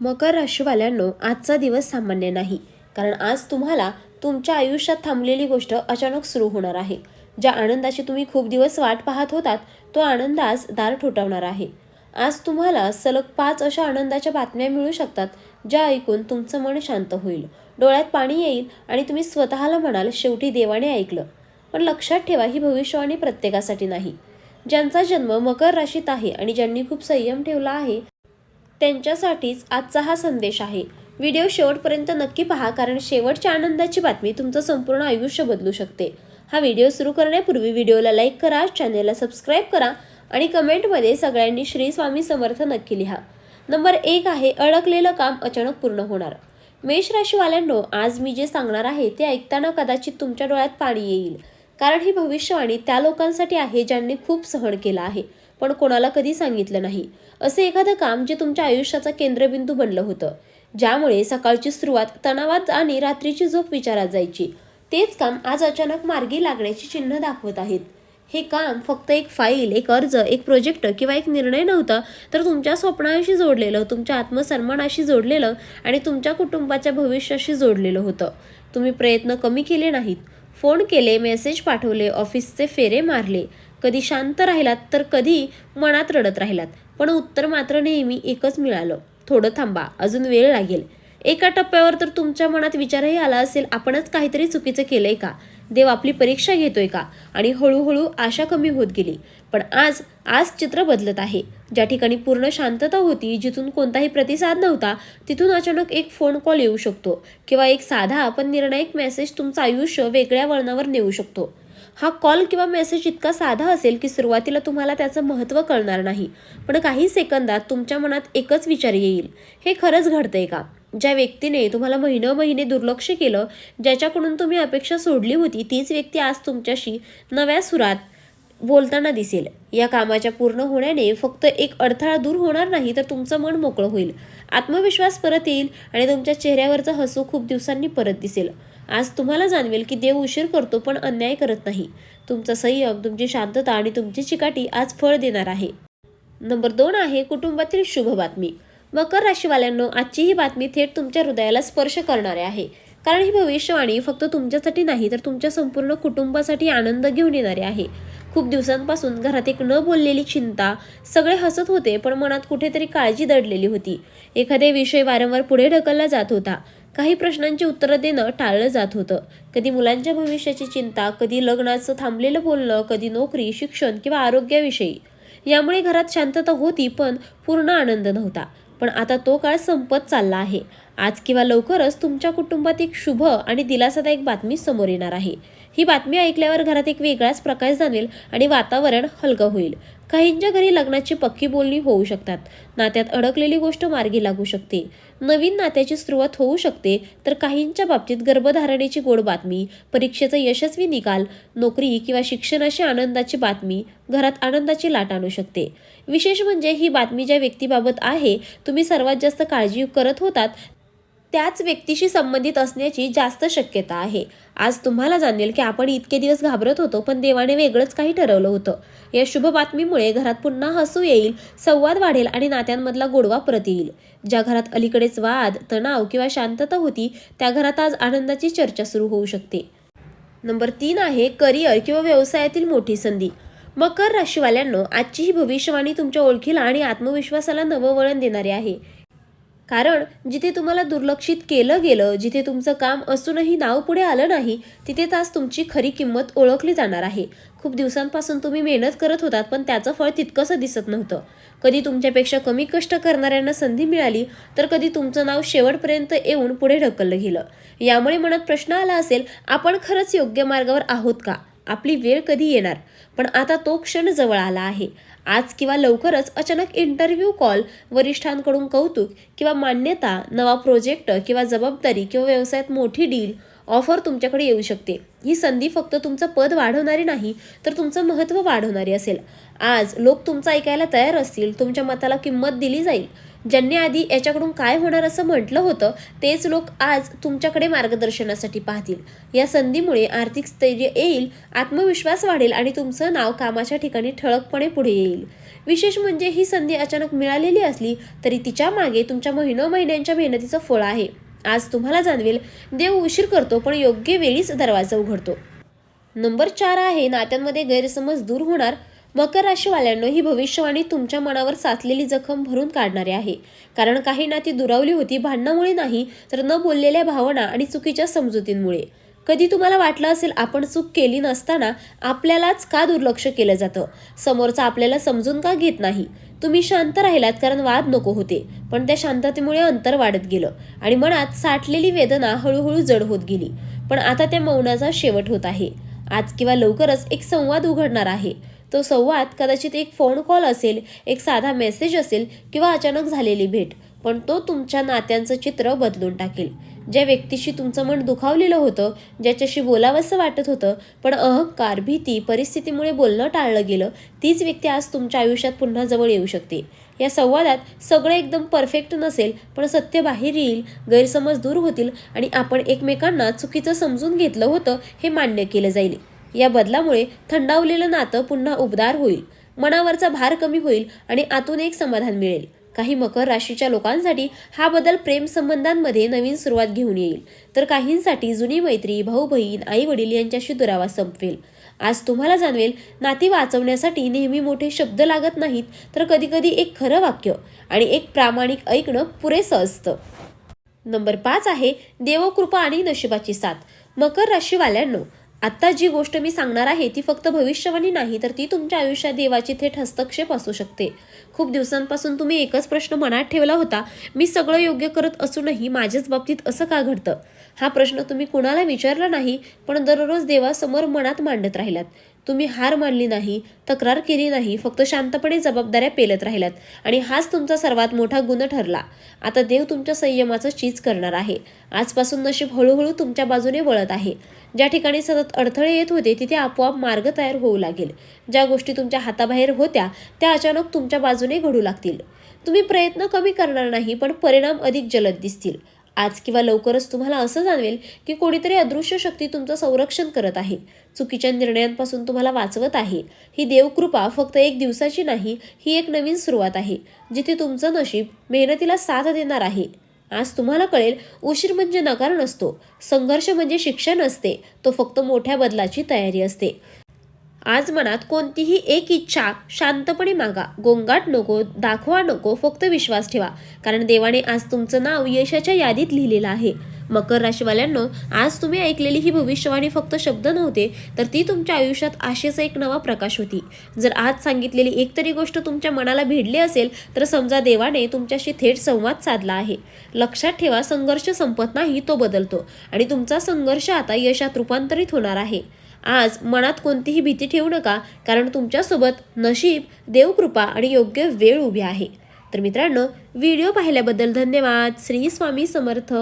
मकर राशीवाल्यांनो आजचा दिवस सामान्य नाही. कारण आज तुम्हाला तुमच्या आयुष्यात थांबलेली गोष्ट अचानक सुरू होणार आहे. ज्या आनंदाची तुम्ही खूप दिवस वाट पाहत होतात तो आनंद आज दार ठोठावणार आहे. आज तुम्हाला सलग पाच अशा आनंदाच्या बातम्या मिळू शकतात ज्या ऐकून तुमचं मन शांत होईल. डोळ्यात पाणी येईल आणि तुम्ही स्वतःला म्हणाल शेवटी देवाने ऐकलं. पण लक्षात ठेवा ही भविष्यवाणी प्रत्येकासाठी नाही. ज्यांचा जन्म मकर राशीत आहे आणि ज्यांनी खूप संयम ठेवला आहे त्यांच्यासाठीच आजचा हा संदेश आहे. व्हिडिओ शेवटपर्यंत नक्की पहा कारण शेवटच्या आनंदाची बातमी तुमचं संपूर्ण आयुष्य बदलू शकते. हा व्हिडिओ सुरू करण्यापूर्वी व्हिडिओला लाईक करा चॅनेलला सबस्क्राईब करा आणि कमेंटमध्ये सगळ्यांनी श्री स्वामी समर्थ नक्की लिहा. नंबर एक आहे अडकलेलं काम अचानक पूर्ण होणार. मेष राशीवाल्यांनो आज मी जे सांगणार आहे ते ऐकताना कदाचित तुमच्या डोळ्यात पाणी येईल. कारण ही भविष्यवाणी त्या लोकांसाठी आहे ज्यांनी खूप सहन केलं आहे. पण कोणाला कधी सांगितलं नाही. असे एखादं काम जे तुमच्या आयुष्याचा केंद्रबिंदू बनलं होतं. ज्यामुळे सकाळची सुरुवात तणावात आणि रात्रीची झोप विचारात जायची. तेच काम आज अचानक मार्गी लागण्याची चिन्ह दाखवत आहेत. हे काम फक्त एक फाईल एक अर्ज एक प्रोजेक्ट किंवा एक निर्णय नव्हता तर तुमच्या स्वप्नाशी जोडलेलं तुमच्या आत्मसन्मानाशी जोडलेलं आणि तुमच्या कुटुंबाच्या भविष्याशी जोडलेलं होतं. तुम्ही प्रयत्न कमी केले नाहीत. फोन केले मेसेज पाठवले ऑफिसचे फेरे मारले. कधी शांत राहिलात तर कधी मनात रडत राहिलात. पण उत्तर मात्र नेहमी एकच मिळालं. थोडं थांबा अजून वेळ लागेल. एका टप्प्यावर तर तुमच्या मनात विचारही आला असेल आपणच काहीतरी चुकीचं केलंय का? देव आपली परीक्षा घेतोय का? आणि हळूहळू आशा कमी होत गेली. पण आज आज चित्र बदलत आहे. ज्या ठिकाणी पूर्ण शांतता होती जिथून कोणताही प्रतिसाद नव्हता तिथून अचानक एक फोन कॉल येऊ शकतो. किंवा एक साधा पण निर्णायक मेसेज तुमचं आयुष्य वेगळ्या वळणावर नेऊ शकतो. हा कॉल किंवा मेसेज इतका साधा असेल की सुरुवातीला तुम्हाला त्याचं महत्त्व कळणार नाही. पण काही सेकंदात तुमच्या मनात एकच विचार येईल. हे खरंच घडतंय का? ज्या व्यक्तीने तुम्हाला महिनं महिने दुर्लक्ष केलं ज्याच्याकडून तुम्ही अपेक्षा सोडली होती तीच व्यक्ती आज तुमच्याशी नव्या सुरात बोलताना दिसेल. या कामाच्या पूर्ण होण्याने फक्त एक अडथळा दूर होणार नाही तर तुमचं मन मोकळं होईल. आत्मविश्वास परत येईल आणि तुमच्या चेहऱ्यावरचं हसू खूप दिवसांनी परत दिसेल. आज तुम्हाला जाणवेल की देव उशीर करतो पण अन्याय करत नाही. तुमचा संयम तुमची शांतता आणि तुमची चिकाटी आज फळ देणार आहे. नंबर दोन आहे कुटुंबातील शुभ बातमी. मकर राशीवाल्यांनो आजची ही बातमी थेट तुमच्या हृदयाला स्पर्श करणारे आहे. कारण ही भविष्यवाणी फक्त तुमच्यासाठी नाही तर तुमच्या संपूर्ण कुटुंबासाठी आनंद घेऊन येणारे आहे. खूप दिवसांपासून घरात एक न बोललेली चिंता सगळे हसत होते पण मनात कुठेतरी काळजी दडलेली होती. एखादे विषय वारंवार पुढे ढकलला जात होता. काही प्रश्नांची उत्तरं देणं टाळलं जात होतं. कधी मुलांच्या भविष्याची चिंता कधी लग्नाचं थांबलेलं बोलणं कधी नोकरी शिक्षण किंवा आरोग्याविषयी. यामुळे घरात शांतता होती पण पूर्ण आनंद नव्हता. पण आता तो काळ संपत चालला आहे. आज किंवा लवकरच तुमच्या कुटुंबात एक शुभ आणि दिलासादायक बातमी समोर येणार आहे. ही बातमी ऐकल्यावर घरात एक वेगळाच प्रकाश जाणेल आणि वातावरण हलकं होईल. काहींच्या घरी लग्नाची पक्की बोलणी होऊ शकतात. नात्यात अडकलेली गोष्ट मार्गी लागू शकते. नवीन नात्याची सुरुवात होऊ शकते तर काहींच्या बाबतीत गर्भधारणेची गोड बातमी परीक्षेचा यशस्वी निकाल नोकरी किंवा शिक्षणाची आनंदाची बातमी घरात आनंदाची लाट आणू शकते. विशेष म्हणजे ही बातमी ज्या व्यक्तीबाबत आहे तुम्ही सर्वात जास्त काळजी करत होतात त्याच व्यक्तीशी संबंधित असण्याची जास्त शक्यता आहे. आज तुम्हाला जाणवेल की आपण इतके दिवस घाबरत होतो पण देवाने वेगळंच काही ठरवलं होतं. या शुभ बातमीमुळे घरात पुन्हा हसू येईल संवाद वाढेल आणि नात्यांमधला गोडवा परत येईल. ज्या घरात अलीकडेच वाद तणाव किंवा शांतता होती त्या घरात आज आनंदाची चर्चा सुरू होऊ शकते. नंबर तीन आहे करिअर किंवा व्यवसायातील मोठी संधी. मकर राशीवाल्यांनो आजची ही भविष्यवाणी तुमच्या ओळखीला आणि आत्मविश्वासाला नवं वळण देणारी आहे. कारण जिथे तुम्हाला दुर्लक्षित केलं गेलं जिथे तुमचं काम असूनही नाव पुढे आलं नाही तिथे आज तुमची खरी किंमत ओळखली जाणार आहे. खूप दिवसांपासून तुम्ही मेहनत करत होतात पण त्याचं फळ तितकंसं दिसत नव्हतं. कधी तुमच्यापेक्षा कमी कष्ट करणाऱ्यांना संधी मिळाली तर कधी तुमचं नाव शेवटपर्यंत येऊन पुढे ढकललं गेलं. यामुळे मनात प्रश्न आला असेल आपण खरंच योग्य मार्गावर आहोत का? आपली वेळ कधी येणार? पण आता तो क्षण जवळ आला आहे. आज किंवा लवकरच अचानक इंटरव्ह्यू कॉल वरिष्ठांकडून कौतुक किंवा मान्यता नवा प्रोजेक्ट किंवा जबाबदारी किंवा व्यवसायात मोठी डील ऑफर तुमच्याकडे येऊ शकते. ही संधी फक्त तुमचं पद वाढवणारी नाही तर तुमचं महत्त्व वाढवणारी असेल. आज लोक तुमचं ऐकायला तयार असतील तुमच्या मताला किंमत दिली जाईल. ज्यांनी आधी याच्याकडून काय होणार असं म्हटलं होतं तेच लोक आज तुमच्याकडे मार्गदर्शनासाठी पाहतील. या संधीमुळे आर्थिक स्थैर्य येईल आत्मविश्वास वाढेल आणि तुमचं नाव कामाच्या ठिकाणी ठळकपणे पुढे येईल. विशेष म्हणजे ही संधी अचानक मिळालेली असली तरी तिच्यामागे तुमच्या महिनो महिन्यांच्या मेहनतीचं फळ आहे. आज तुम्हाला जाणवेल देव उशीर करतो पण योग्य वेळीच दरवाजा उघडतो. नंबर चार आहे नात्यांमध्ये गैरसमज दूर होणार. मकर राशीवाल्यांनो ही भविष्यवाणी तुमच्या मनावर साचलेली जखम भरून काढणारी आहे. कारण काही नाती दुरावली होती भांडणामुळे नाही तर न बोललेल्या भावना आणि चुकीच्या समजुतींमुळे. कधी तुम्हाला वाटलं असेल आपण चूक केली नसताना आपल्यालाच का दुर्लक्ष केलं जातं? समोरचा आपल्याला समजून का घेत नाही? तुम्ही शांत राहिलात कारण वाद नको होते पण त्या शांततेमुळे अंतर वाढत गेलं आणि मनात साठलेली वेदना हळूहळू जड होत गेली. पण आता त्या मौनाचा शेवट होत आहे. आज किंवा लवकरच एक संवाद उघडणार आहे. तो संवाद कदाचित एक फोन कॉल असेल एक साधा मेसेज असेल किंवा अचानक झालेली भेट. पण तो तुमच्या नात्यांचं चित्र बदलून टाकेल. ज्या व्यक्तीशी तुमचं मन दुखावलेलं होतं ज्याच्याशी बोलावंसं वाटत होतं पण अहंकार भीती परिस्थितीमुळे बोलणं टाळलं गेलं तीच व्यक्ती आज तुमच्या आयुष्यात पुन्हा जवळ येऊ शकते. या संवादात सगळं एकदम परफेक्ट नसेल पण सत्य बाहेर येईल गैरसमज दूर होतील आणि आपण एकमेकांना चुकीचं समजून घेतलं होतं हे मान्य केलं जाईल. या बदलामुळे थंडावलेलं नातं पुन्हा उबदार होईल. मनावरचा भार कमी होईल आणि आतून एक समाधान मिळेल. काही मकर राशीच्या लोकांसाठी हा बदल प्रेम संबंधांमध्ये नवीन सुरुवात घेऊन येईल. तर काहींसाठी जुनी मैत्री भाऊ बहीण आई वडील यांच्याशी दुरावा संपवेल. आज तुम्हाला जाणवेल नाती वाचवण्यासाठी नेहमी मोठे शब्द लागत नाहीत तर कधीकधी एक खरं वाक्य आणि एक प्रामाणिक ऐकणं पुरेसं असतं. नंबर पाच आहे देवकृपा आणि नशिबाची साथ. मकर राशीवाल्यांनो आत्ता जी गोष्ट मी सांगणार आहे ती फक्त भविष्यवाणी नाही तर ती तुमच्या आयुष्यात देवाची थेट हस्तक्षेप असू शकते. खूप दिवसांपासून तुम्ही एकच प्रश्न मनात ठेवला होता मी सगळं योग्य करत असूनही माझ्याच बाबतीत असं का घडतं? हा प्रश्न तुम्ही कुणाला विचारला नाही पण दररोज देवासमोर मनात मांडत राहिलात. तुम्ही हार मानली नाही तक्रार केली नाही फक्त शांतपणे जबाबदाऱ्या पेलत राहिल्यात आणि हाच तुमचा सर्वात मोठा गुण ठरला. आता देव तुमच्या संयमाचं चीज करणार आहे. आजपासून नशीब हळूहळू तुमच्या बाजूने वळत आहे. ज्या ठिकाणी सतत अडथळे येत होते तिथे आपोआप मार्ग तयार होऊ लागेल. ज्या गोष्टी तुमच्या हाताबाहेर होत्या त्या अचानक तुमच्या बाजूने घडू लागतील. तुम्ही प्रयत्न कमी करणार नाही पण परिणाम अधिक जलद दिसतील. आज किंवा लवकरच तुम्हाला असं जाणवेल की कोणीतरी अदृश्य शक्ती तुमचं संरक्षण करत आहे. चुकीच्या निर्णयांपासून तुम्हाला वाचवत आहे. ही देवकृपा फक्त एक दिवसाची नाही ही एक नवीन सुरुवात आहे जिथे तुमचं नशीब मेहनतीला साथ देणार आहे. आज तुम्हाला कळेल उशीर म्हणजे नकार नसतो. संघर्ष म्हणजे शिक्षण असते तो फक्त मोठ्या बदलाची तयारी असते. आज मनात कोणतीही एक इच्छा शांतपणे मागा. गोंगाट नको दाखवा नको फक्त विश्वास ठेवा. कारण देवाने आज तुमचं नाव यशाच्या यादीत लिहिलेलं आहे. मकर राशीवाल्यांनो आज तुम्ही ऐकलेली ही भविष्यवाणी फक्त शब्द नव्हते तर ती तुमच्या आयुष्यात आशेचा एक नवा प्रकाश होती. जर आज सांगितलेली एक तरी गोष्ट तुमच्या मनाला भिडली असेल तर समजा देवाने तुमच्याशी थेट संवाद साधला आहे. लक्षात ठेवा संघर्ष संपत नाही तो बदलतो. आणि तुमचा संघर्ष आता यशात रूपांतरित होणार आहे. आज मनात कोणतीही भीती ठेवू नका कारण तुमच्यासोबत नशीब देवकृपा आणि योग्य वेळ उभी आहे. तर मित्रांनो व्हिडिओ पाहिल्याबद्दल धन्यवाद. श्री स्वामी समर्थ.